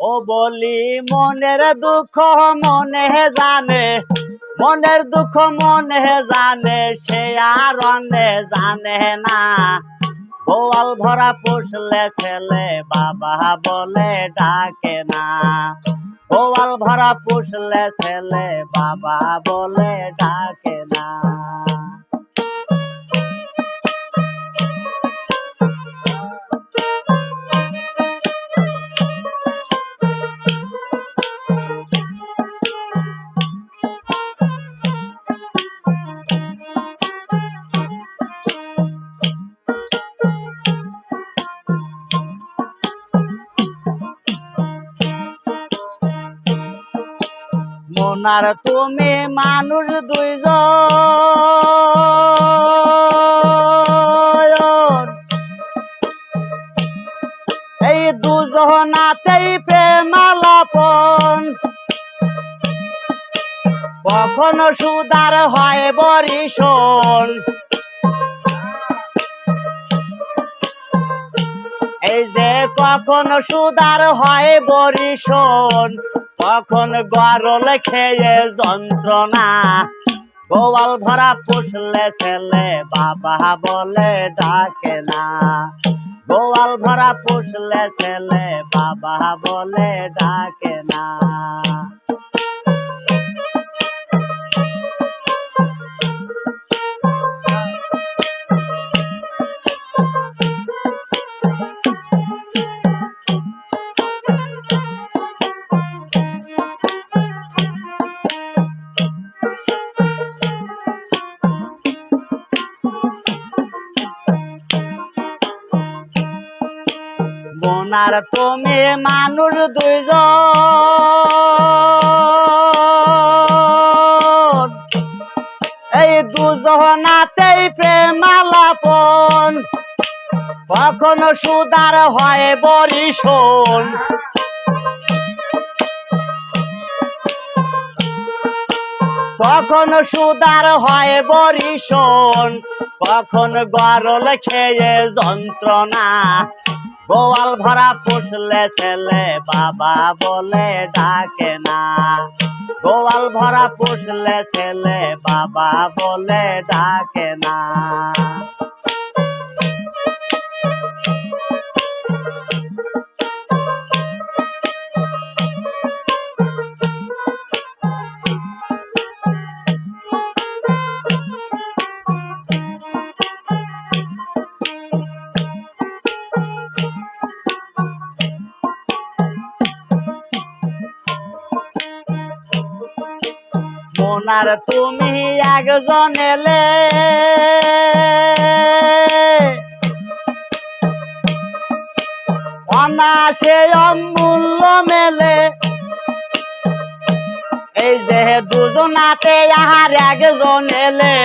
ও বলি, মনের দুঃখ মনে হে জানে, মনের দুঃখ মনে জানে, সে আর অনে জানে না। গোয়াল ভরা পুষলে ছেলে বাবা বলে ডাকে না। গোয়াল ভরা পুষলে ছেলে বাবা বলে ডাকে না মোনার তুমি মানুষ দুইজন। এই দুজনাতেই প্রেমালাপন। কখনো সুদার হয় বরিশন এই যে কখন সুদার হয় বরিশন কখন গরল খেয়ে যন্ত্রণা? গোয়াল ভরা পুষলে ছেলে বাবা বলে ডাকে না। গোয়াল ভরা পুষলে ছেলে বাবা বলে ডাকে না। বোনার তুমি মানুষ দুইজন। এই দুজনাতেই প্রেমালাপন, কখনো সুদার হয় বরিশন। কখন সুদার হয় বরিশন, কখন গরল খেয়ে যন্ত্রণা। গোয়াল ভরা পুষলে ছেলে বাবা বলে ডাকে না। গোয়াল ভরা পুষলে ছেলে বাবা বলে ডাকে না। মোনার তুমি একজন এলে। অনাসে অমূল্য মেলে। এই যে দুজনাতে আহার একজন এলে।